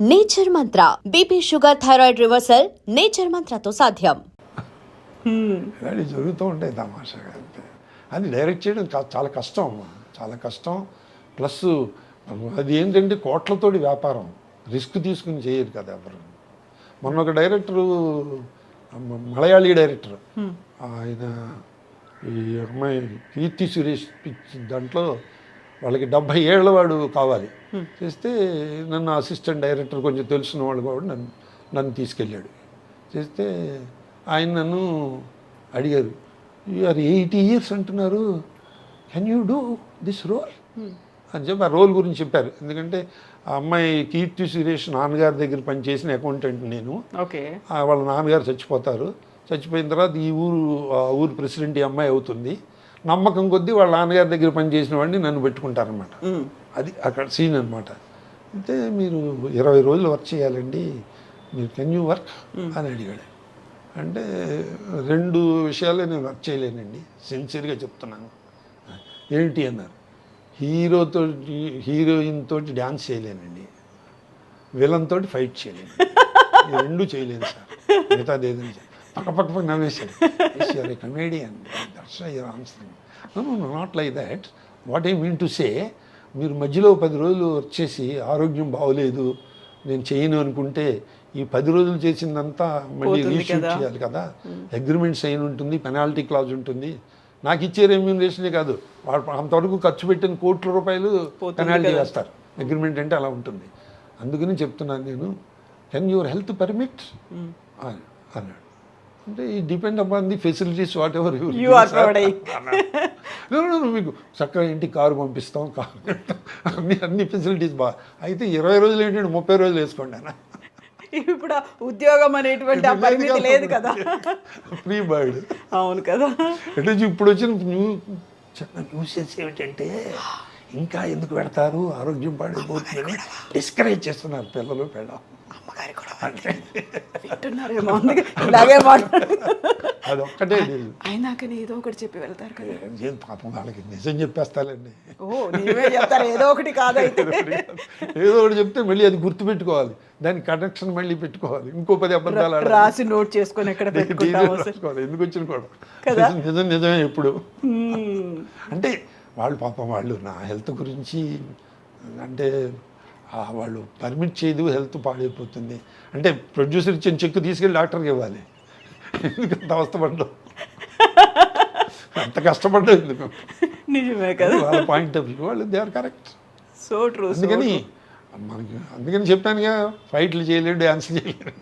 Nature Mantra. BP sugar thyroid reversal Nature మంత్రతో సాధ్యం. ఇలాంటివి జరుగుతూ ఉంటాయి తమాషాగా అంతే. అది డైరెక్ట్ చేయడం చాలా కష్టం అమ్మా. చాలా కష్టం. ప్లస్ అది ఏంటంటే కోట్లతోటి వ్యాపారం. రిస్క్ తీసుకుని చేయరు కదా ఎవరు. మొన్న ఒక డైరెక్టరు మలయాళీ డైరెక్టర్ ఆయన ఈ అమ్మాయి కీర్తి సురేష్ దాంట్లో వాళ్ళకి డెబ్భై ఏళ్ళ వాడు కావాలి. చేస్తే నన్ను అసిస్టెంట్ డైరెక్టర్ కొంచెం తెలిసిన వాళ్ళు కూడా నన్ను నన్ను తీసుకెళ్ళాడు. చేస్తే ఆయన నన్ను అడిగారు ఆర్ ఎయిటీ ఇయర్స్ అంటున్నారు. Can you do this role అని చెప్పి ఆ రోల్ గురించి చెప్పారు. ఎందుకంటే ఆ అమ్మాయి కీర్తి సురేష్ నాన్నగారి దగ్గర పనిచేసిన అకౌంటెంట్ నేను. ఓకే. ఆ వాళ్ళ నాన్నగారు చచ్చిపోతారు. చచ్చిపోయిన తర్వాత ఈ ఊరు ఆ ఊరు ప్రెసిడెంట్ ఈ అమ్మాయి అవుతుంది. నమ్మకం కొద్దీ వాళ్ళ నాన్నగారి దగ్గర పనిచేసిన వాడిని నన్ను పెట్టుకుంటారనమాట అది అక్కడ సీన్ అనమాట అంటే మీరు ఇరవై రోజులు వర్క్ చేయాలండి మీరు కెన్ యూ వర్క్ అని అడిగాడు. అంటే రెండు విషయాలే నేను వర్క్ చేయలేనండి సిన్సియర్గా చెప్తున్నాను. ఏంటి అన్నారు. హీరోతో హీరోయిన్ తోటి డ్యాన్స్ చేయలేనండి. విలన్ తోటి ఫైట్ చేయలేను రెండు చేయలేను సార్. మిగతాది ఏదైనా పక్క పక్క పక్క నవ్వేశాడు your answer not like that what I mean to say మీరు మధ్యలో పది రోజులు వచ్చేసి ఆరోగ్యం బాగోలేదు నేను చేయను అనుకుంటే ఈ పది రోజులు చేసిందంతా మళ్ళీ రీషూట్. చేయాలి కదా. అగ్రిమెంట్ సైన్ ఉంటుంది పెనాల్టీ క్లాజ్ ఉంటుంది. నాకు ఇచ్చే రెమ్యూనరేషనే కాదు. వాడు అంతవరకు ఖర్చు పెట్టిన కోట్ల రూపాయలు పెనాల్టీ. వేస్తారు. అగ్రిమెంట్ అంటే అలా ఉంటుంది. అందుకని చెప్తున్నాను నేను. కెన్ యువర్ హెల్త్ పర్మిట్ అన్నాడు. అంటే ఈ depend upon the facilities whatever. మీకు చక్కగా ఇంటికి కారు పంపిస్తాం కారు. అన్ని అన్ని ఫెసిలిటీస్ బాగా అయితే ఇరవై రోజులు ఏంటంటే ముప్పై రోజులు వేసుకోండి అన్న. ఇప్పుడు ఉద్యోగం అనేటువంటి ఆ పరిమితి లేదు కదా. ఫ్రీ బర్డ్ అవును కదా. అంటే ఇప్పుడు వచ్చిన న్యూ చిన్న న్యూసెస్ ఏమిటంటే ఇంకా ఎందుకు పెడతారు? ఆరోగ్యం పాడైపోతుందని డిస్కరేజ్ చేస్తున్నారు పిల్లలు పెళ్ళ. అమ్మగారి కూడా వింటున్నారేమో ఇలాగే మాట్లాడు అది ఒక్కటే లేదు. అయినా కానీ ఏదో ఒకటి చెప్పి వెళ్తారు కదా. ఏం పాపం వాళ్ళకి నిజం చెప్పేస్తాలండి ఓ నీవే చెప్తారు ఏదో ఒకటి కాదైతే. ఏదో ఒకటి చెప్తే మళ్ళీ అది గుర్తుపెట్టుకోవాలి. దాని కనెక్షన్ మళ్ళీ పెట్టుకోవాలి. ఇంకో పది అబద్ధాలు. రాసి నోట్ చేసుకొని ఎక్కడ. ఎందుకు వచ్చిన కూడా? కదా? నిజం- నిజం నిజమే ఎప్పుడు. అంటే వాళ్ళు పాపం వాళ్ళు నా హెల్త్ గురించి అంటే వాళ్ళు పర్మిట్ చేయదు హెల్త్ పాడైపోతుంది. అంటే ప్రొడ్యూసర్ ఇచ్చిన చెక్ తీసుకెళ్ళి డాక్టర్కి ఇవ్వాలి. ఎందుకంత అవస్థపడ్డం అంత కష్టపడ్డం ఎందుకు? నిజమే కదా. వాళ్ళ పాయింట్ ఆఫ్ వ్యూ వాళ్ళు they are correct so true అందుకని మనకి అందుకని చెప్పానుగా ఫైట్లు చేయలేడు డ్యాన్స్ చేయలేడు.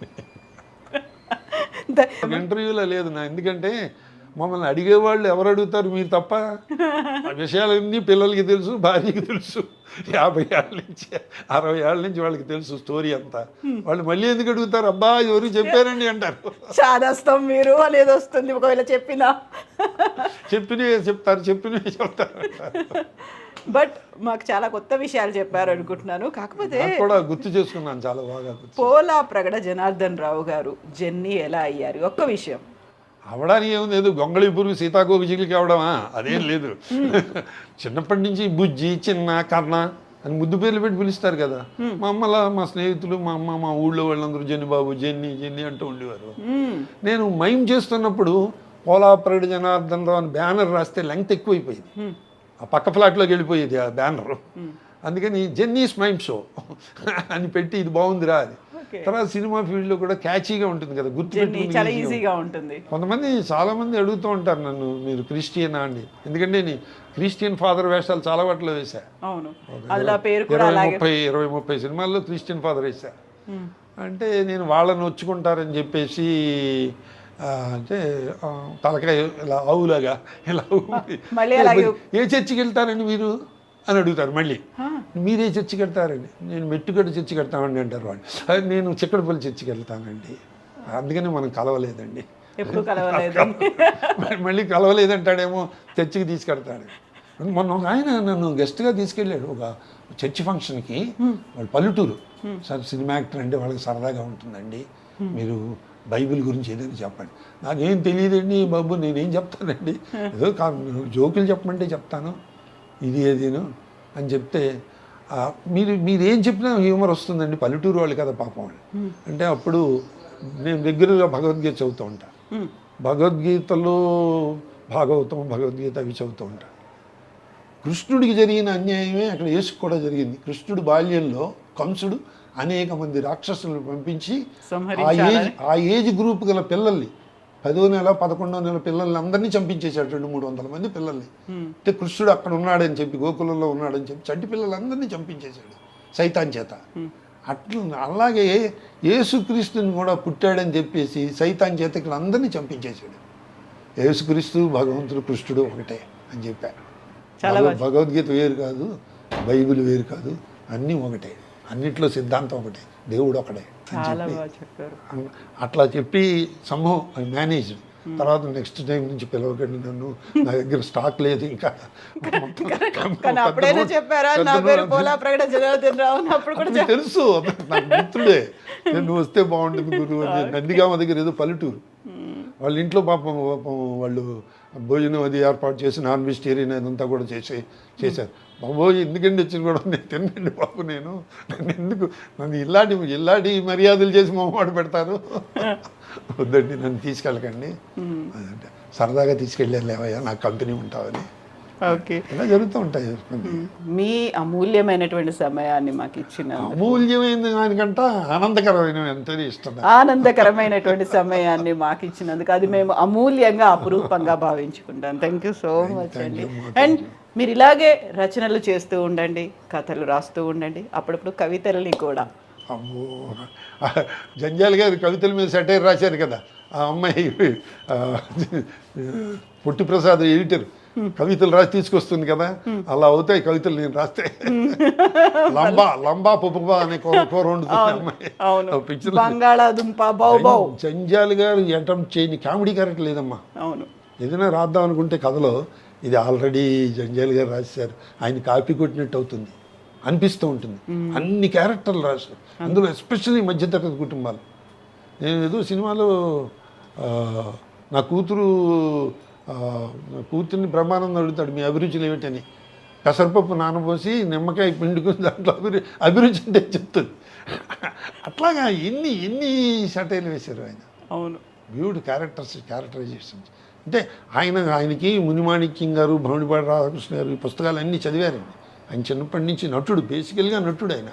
ఇంటర్వ్యూలో లేదు నా ఎందుకంటే మమ్మల్ని అడిగేవాళ్ళు ఎవరు అడుగుతారు మీరు తప్ప? ఆ విషయాలన్నీ పిల్లలకి తెలుసు భార్యకి తెలుసు. యాభై ఏళ్ళ నుంచి అరవై ఏళ్ళ నుంచి వాళ్ళకి తెలుసు స్టోరీ అంతా. వాళ్ళు మళ్ళీ ఎందుకు అడుగుతారు? అబ్బా ఎవరు చెప్పారండి అంటారు. చాదస్తాం మీరు అనేది వస్తుంది ఒకవేళ చెప్పినా. చెప్పినవే చెప్తారు చెప్పినవే చెప్తారు. బట్ మాకు చాలా కొత్త విషయాలు చెప్పారు అనుకుంటున్నాను. కాకపోతే కూడా గుర్తు చేసుకున్నాను చాలా బాగా పోలా ప్రగడ జనార్దన్ రావు గారు జెన్నీ ఎలా అయ్యారు? ఒక్క విషయం. అవడానికి ఏముంది? ఏదో గొంగళి పురుగు సీతాకోక చిగులికి అవడమా? అదేం లేదు. చిన్నప్పటి నుంచి బుజ్జి చిన్న కర్ణ అని ముద్దు పేర్లు పెట్టి పిలుస్తారు కదా. మా అమ్మలా మా స్నేహితులు మా అమ్మ మా ఊళ్ళో వాళ్ళందరూ జెన్ని బాబు జెన్ని జెన్ని అంటూ ఉండేవారు. నేను మైమ్ చేస్తున్నప్పుడు పోలాపరడి జనార్దన్ రావు అని బ్యానర్ రాస్తే లెంగ్త్ ఎక్కువైపోయింది. ఆ పక్క ఫ్లాట్లోకి వెళ్ళిపోయేది ఆ బ్యానర్. అందుకని జెన్నీస్ మైమ్ షో అని పెట్టి ఇది బాగుందిరా అది. తర్వాత సినిమా ఫీల్డ్లో కూడా క్యాచీగా ఉంటుంది కదా గుర్తు జెన్నీ చాలా ఈజీగా ఉంటుంది. కొంతమంది చాలా మంది అడుగుతూ ఉంటారు నన్ను మీరు క్రిస్టియనా అండి. ఎందుకంటే నేను క్రిస్టియన్ ఫాదర్ వేషాలు చాలా వాటిలో వేశా. కూడా ఇరవై ముప్పై ఇరవై ముప్పై సినిమాల్లో క్రిస్టియన్ ఫాదర్ వేశా. మ్మ్. అంటే నేను వాళ్ళని వచ్చుకుంటారని చెప్పేసి అంటే తలకాయ ఇలా ఆవులాగా ఇలా ఏ చర్చికి వెళ్తారండి మీరు? అని అడుగుతారు మళ్ళీ. మీరే చర్చికి వెళ్తారండి నేను మెట్టుగడ్డ చర్చికి వెళ్తామండి అంటారు వాళ్ళు. "అది నేను చిక్కడపల్లి చర్చికి వెళ్తానండి. అందుకని మనం కలవలేదండి. ఎప్పుడు కలవలేదు. మరి మళ్ళీ కలవలేదంటాడేమో చర్చికి తీసుకెళ్తాడు మొన్న ఒక ఆయన నన్ను గెస్ట్గా తీసుకెళ్ళాడు. ఒక చర్చి ఫంక్షన్కి. వాళ్ళు పల్లెటూరు. సార్ సినిమా యాక్టర్ అంటే వాళ్ళకి సరదాగా ఉంటుందండి. మీరు బైబిల్ గురించి ఏదైనా చెప్పండి. నాకేం తెలియదండి బాబు నేనేం చెప్తానండి. ఏదో కా- జోకులు చెప్పమంటే చెప్తాను. ఇది ఏదిను అని చెప్తే మీరు మీరు ఏం చెప్పినా హ్యూమర్ వస్తుందండి. పల్లెటూరు వాళ్ళు కదా పాపం వాళ్ళు. అంటే అప్పుడు నేను రెగ్యులర్గా భగవద్గీత చదువుతూ ఉంటా. భగవద్గీతలో భాగవతం భగవద్గీత అవి చదువుతూ ఉంటా. కృష్ణుడికి జరిగిన అన్యాయమే అక్కడ యేసుకు కూడా జరిగింది. కృష్ణుడు బాల్యంలో కంసుడు అనేక మంది రాక్షసులను పంపించి ఆ. ఏజ్ ఆ ఏజ్ గ్రూప్ గల పిల్లల్ని పదో నెల పదకొండో నెల పిల్లల్ని అందరినీ చంపించేశాడు రెండు మూడు వందల మంది పిల్లల్ని. అంటే కృష్ణుడు అక్కడ ఉన్నాడని చెప్పి గోకులంలో ఉన్నాడని చెప్పి చంటి పిల్లలందరినీ చంపించేశాడు సైతాన్ చేత. అట్లా అలాగే యేసుక్రీస్తుని కూడా పుట్టాడని చెప్పేసి సైతాన్ చేత ఇక్కడ అందరినీ చంపించేశాడు. యేసుక్రీస్తు భగవంతుడు కృష్ణుడు ఒకటే అని భగవ- భగవద్గీత వేరు కాదు బైబిల్ వేరు కాదు అన్నీ ఒకటే. అన్నిట్లో సిద్ధాంతం ఒకటే. దేవుడు ఒకటే చాలా చెప్పి బాగా చెప్పారు. అన్- అట్లా చెప్పి సమూహం ఐ మేనేజ్. తర్వాత నెక్స్ట్ టైం నుంచి పిలవకండి నన్ను. నా దగ్గర స్టాక్ లేదు ఇంకా. తెలుసు. నాకు మిత్రుడే నేను వస్తే బాగుంటుంది గురువు అని. నందిగామ దగ్గర ఏదో పల్లెటూరు. వాళ్ళ ఇంట్లో పాపం పాపం వాళ్ళు భోజనం అది ఏర్పాటు చేసి నాన్ వెజిటేరియన్ అదంతా కూడా చేసి చేశారు. బాబోయ్ ఎందుకండి వచ్చిన కూడా నేను తినండి బాబు నేను. నన్ను ఎందుకు నన్ను ఇలాంటి ఇలాంటి మర్యాదలు చేసి మొహమాట పెడతారు. వద్దండి నన్ను తీసుకెళ్ళకండి. సరదాగా తీసుకెళ్ళలేవయ్యా నాకు కంపెనీ ఉంటావని. ఓకే. ఇలా జరుగుతూ ఉంటాయి మీ అమూల్యమైనటువంటి సమయాన్ని మాకు ఇచ్చిన అమూల్యమైన దానికంట ఆనందకరమైన ఇష్టం. ఆనందకరమైనటువంటి సమయాన్ని మాకు ఇచ్చినందుకు. అది మేము అమూల్యంగా అపురూపంగా భావించుకుంటాం. థ్యాంక్ యూ సో మచ్ అండి. అండ్ మీరు ఇలాగే రచనలు చేస్తూ ఉండండి కథలు రాస్తూ ఉండండి. అప్పుడప్పుడు కవితలని కూడా. అమ్మో. జంజాల్ గారు కవితల మీద సెటైర్ రాశారు కదా. ఆ అమ్మాయి పొట్టి ప్రసాద్ ఎడిటర్. కవితలు రాసి తీసుకొస్తుంది కదా అలా అవుతాయి కవితలు నేను రాస్తే. లంబా లంబా పుప్పబా అనే కూర కూర వండుతుంది పిక్చర్ బంగాళాదుంప జంజాల్ గారు అటెంప్ట్ చేయని కామెడీ క్యారెక్టర్ లేదమ్మా. అవును. ఏదైనా రాద్దాం అనుకుంటే కథలో ఇది ఆల్రెడీ జంజాల్ గారు రాశారు. ఆయన కాపీ కొట్టినట్టు అవుతుంది. అనిపిస్తూ ఉంటుంది. అన్ని క్యారెక్టర్లు రాశారు. అందులో ఎస్పెషల్లీ మధ్యతరగతి కుటుంబాలు. నేను ఏదో సినిమాలో నా కూతురు కూతుర్ని బ్రహ్మానందం అడుగుతాడు మీ అభిరుచులు ఏమిటని? పెసరపప్పు నానబోసి నిమ్మకాయ పిండుకుని దాంట్లో అభిరు అభిరుచి అంటే చెప్తుంది. అట్లాగా ఎన్ని ఎన్ని సటైలు వేశారు ఆయన? అవును. బ్యూడ్ క్యారెక్టర్స్ క్యారెక్టరైజేషన్ అంటే ఆయన ఆయనకి మునిమాణిక్యం గారు భవనిపాటి రాధాకృష్ణ గారు ఈ పుస్తకాలు అన్నీ చదివారండి. ఆయన చిన్నప్పటి నుంచి నటుడు బేసికల్గా నటుడు ఆయన.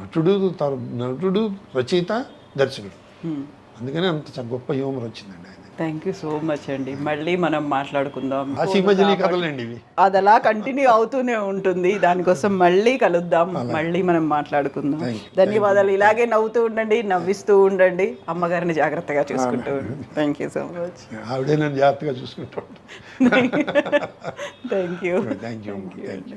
నటుడు నటుడు రచయిత దర్శకుడు. అందుకని అంత గొప్ప హ్యూమర్ వచ్చిందండి ఆయన. థ్యాంక్ యూ సో మచ్ అండి. మళ్ళీ మనం మాట్లాడుకుందాం. కథలండి ఇవి. అది అలా కంటిన్యూ అవుతూనే ఉంటుంది. దానికోసం మళ్ళీ కలుద్దాం. మళ్ళీ మనం మాట్లాడుకుందాం. ధన్యవాదాలు. ఇలాగే నవ్వుతూ ఉండండి నవ్విస్తూ ఉండండి. అమ్మగారిని జాగ్రత్తగా చూసుకుంటూ ఉండండి థ్యాంక్ యూ సో మచ్ ఆవిడే నన్ను జాగ్రత్తగా చూసుకుంటూ థ్యాంక్ యూ థ్యాంక్ యూ